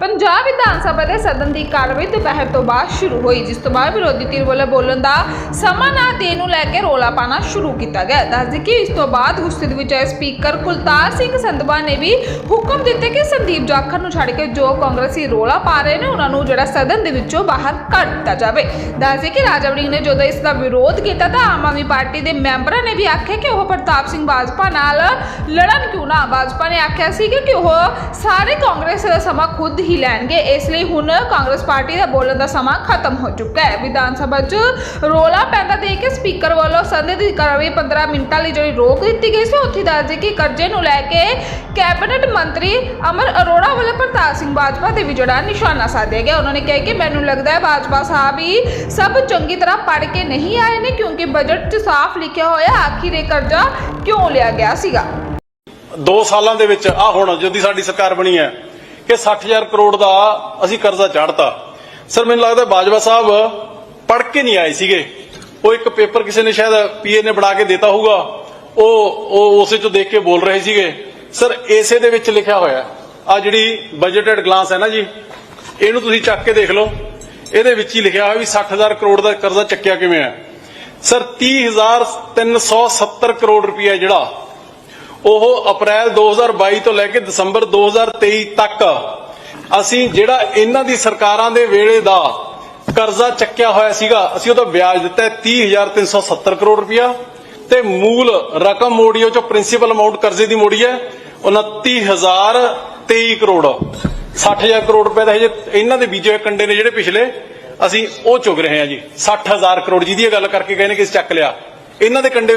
ਪੰਜਾਬ ਵਿਧਾਨ ਸਭਾ ਦੇ ਸਦਨ ਦੀ ਕਾਰਵਾਈ ਦੁਪਹਿਰ ਤੋਂ ਬਾਅਦ ਸ਼ੁਰੂ ਹੋਈ, ਜਿਸ ਤੋਂ ਬਾਅਦ ਵਿਰੋਧੀ ਧਿਰ ਵੱਲੋਂ ਬੋਲਣ ਦਾ ਸਮਾਂ ਨਾ ਦੇਣ ਨੂੰ ਲੈ ਕੇ ਰੋਲਾ ਪਾਣਾ ਸ਼ੁਰੂ ਕੀਤਾ ਗਿਆ। ਦੱਸਦੇ ਕਿ ਇਸ ਤੋਂ ਬਾਅਦ ਗੁੱਸੇ ਦੇ ਵਿੱਚ ਆਏ ਸਪੀਕਰ ਕੁਲਤਾਰ ਸਿੰਘ ਸੰਧਵਾ ਨੇ ਵੀ ਹੁਕਮ ਦਿੱਤੇ ਕਿ ਸੰਦੀਪ ਜਾਖੜ ਨੂੰ ਛੱਡ ਕੇ ਜੋ ਕਾਂਗਰਸੀ ਰੋਲਾ ਪਾ ਰਹੇ ਨੇ, ਉਹਨਾਂ ਨੂੰ ਜਿਹੜਾ ਸਦਨ ਦੇ ਵਿੱਚੋਂ ਬਾਹਰ ਕੱਢ ਦਿੱਤਾ ਜਾਵੇ। ਦੱਸਦੇ ਕਿ ਰਾਜਾ ਵੜਿੰਗ ਨੇ ਜਦੋਂ ਇਸ ਦਾ ਵਿਰੋਧ ਕੀਤਾ ਤਾਂ ਆਮ ਆਦਮੀ ਪਾਰਟੀ ਦੇ ਮੈਂਬਰਾਂ ਨੇ ਵੀ ਆਖਿਆ ਕਿ ਉਹ ਪ੍ਰਤਾਪ ਸਿੰਘ ਬਾਜਪਾ ਨਾਲ ਲੜਨ ਕਿਉਂ ਨਾ? ਬਾਜਪਾ ਨੇ ਆਖਿਆ ਸੀ ਕਿ ਉਹ ਸਾਰੇ ਕਾਂਗਰਸ ਦਾ ਸਮਾਂ ਖੁਦ ਹੀ ਲੈਣਗੇ। ਇਸ ਲਈ ਹੁਣ ਕਾਂਗਰਸ ਪਾਰਟੀ ਦਾ ਬੋਲਣ ਦਾ ਸਮਾਂ ਖਤਮ ਹੋ ਚੁੱਕਾ ਹੈ। ਵਿਧਾਨ ਸਭਾ 'ਚ ਰੋਲਾ ਪੈਂਦਾ ਦੇਖ ਕੇ ਸਪੀਕਰ ਵੱਲੋਂ ਸੰਦੇ ਦੀ ਕਾਰਵਾਈ 15 ਮਿੰਟਾਂ ਲਈ ਜਿਹੜੀ ਰੋਕ ਦਿੱਤੀ ਗਈ ਸੀ, ਉੱਥੇ ਦੱਸਦੇ ਕਿ ਕਰਜ਼ੇ ਨੂੰ ਲੈ ਕੇ ਕੈਬਨਿਟ ਮੰਤਰੀ ਅਮਰ ਅਰੋੜਾ ਵੱਲੋਂ ਪ੍ਰਤਾਪ ਸਿੰਘ ਬਾਜਪਾ ਤੇ ਵੀ ਜਿਹੜਾ ਨਿਸ਼ਾਨਾ ਸਾਧਿਆ ਗਿਆ। ਉਹਨਾਂ ਨੇ ਕਿਹਾ ਕਿ ਮੈਨੂੰ ਲੱਗਦਾ ਹੈ ਬਾਜਪਾ ਸਾਹਿਬ ਹੀ ਸਭ ਚੰਗੀ ਤਰ੍ਹਾਂ ਪੜ੍ਹ ਕੇ ਨਹੀਂ ਆਏ ਨੇ, ਕਿਉਂਕਿ ਬਜਟ 'ਚ ਸਾਫ਼ ਲਿਖਿਆ ਹੋਇਆ ਆਖਿਰ ਇਹ ਕਰਜ਼ਾ ਕਿਉਂ ਲਿਆ ਗਿਆ ਸੀਗਾ? 2 ਸਾਲਾਂ ਦੇ ਵਿੱਚ ਆ ਹੁਣ ਜਦ ਦੀ ਸਾਡੀ ਸਰਕਾਰ ਬਣੀ ਹੈ ਕਿ 60000 ਕਰੋੜ ਦਾ ਅਸੀਂ ਕਰਜ਼ਾ ਚਾੜਤਾ। ਸਰ, ਮੈਨੂੰ ਲੱਗਦਾ ਬਾਜਵਾ ਸਾਹਿਬ ਪੜ ਕੇ ਨਹੀਂ ਆਏ ਸੀਗੇ। ਉਹ ਇੱਕ ਪੇਪਰ ਕਿਸੇ ਨੇ ਸ਼ਾਇਦ ਪੀਏ ਨੇ ਬਣਾ ਕੇ ਦਿੱਤਾ ਹੋਊਗਾ। ਉਹ ਉਹ ਉਸੇ ਚੋਂ ਦੇਖ ਕੇ ਬੋਲ ਰਹੇ ਸੀਗੇ। ਸਰ, ਏਸੇ ਦੇ ਵਿੱਚ ਲਿਖਿਆ ਹੋਇਆ। ਆ ਜਿਹੜੀ ਬਜਟਡ ਗਲਾਂਸ ਹੈ ਨਾ ਜੀ, ਇਹਨੂੰ ਤੁਸੀਂ ਚੱਕ ਕੇ ਦੇਖ ਲਓ। ਇਹਦੇ ਵਿੱਚ ਹੀ ਲਿਖਿਆ ਹੋਇਆ ਵੀ 60000 ਕਰੋੜ ਦਾ ਕਰਜ਼ਾ ਚੱਕਿਆ ਕਿਵੇਂ ਹੈ। ਸਰ 30370 ਕਰੋੜ ਰੁਪਇਆ ਜਿਹੜਾ ਉਹ ਅਪ੍ਰੈਲ 2022 ਤੋਂ ਲੈ ਕੇ ਦਸੰਬਰ 2023 ਤੱਕ ਅਸੀਂ ਜਿਹੜਾ ਇਹਨਾਂ ਦੀ ਸਰਕਾਰਾਂ ਦੇ ਵੇਲੇ ਦਾ ਕਰਜ਼ਾ ਚੱਕਿਆ ਹੋਇਆ ਸੀਗਾ, ਅਸੀਂ ਉਹਦਾ ਵਿਆਜ ਦਿੱਤਾ 30370 ਕਰੋੜ ਰੁਪਇਆ ਤੇ ਮੂਲ ਰਕਮ ਮੋੜੀ ਉਹ ਚੋਂ ਪ੍ਰਿੰਸੀਪਲ ਅਮਾਉਂਟ ਕਰਜ਼ੇ ਦੀ ਮੋੜੀ ਹੈ 29023 ਕਰੋੜ 60000 ਕਰੋੜ ਰੁਪਏ ਦਾ ਹਜੇ ਇਹਨਾਂ ਦੇ ਬੀਜੇ ਕੰਡੇ ਨੇ ਜਿਹੜੇ ਪਿਛਲੇ, ਅਸੀਂ ਉਹ ਚੁਗ ਰਹੇ ਹਾਂ ਜੀ 60000 ਕਰੋੜ ਜਿਹਦੀ ਇਹ ਗੱਲ ਕਰਕੇ ਗਏ ਨੇ ਕਿ ਚੱਕ ਲਿਆ। ਇਹਨਾਂ ਦੇ ਕੰਡੇ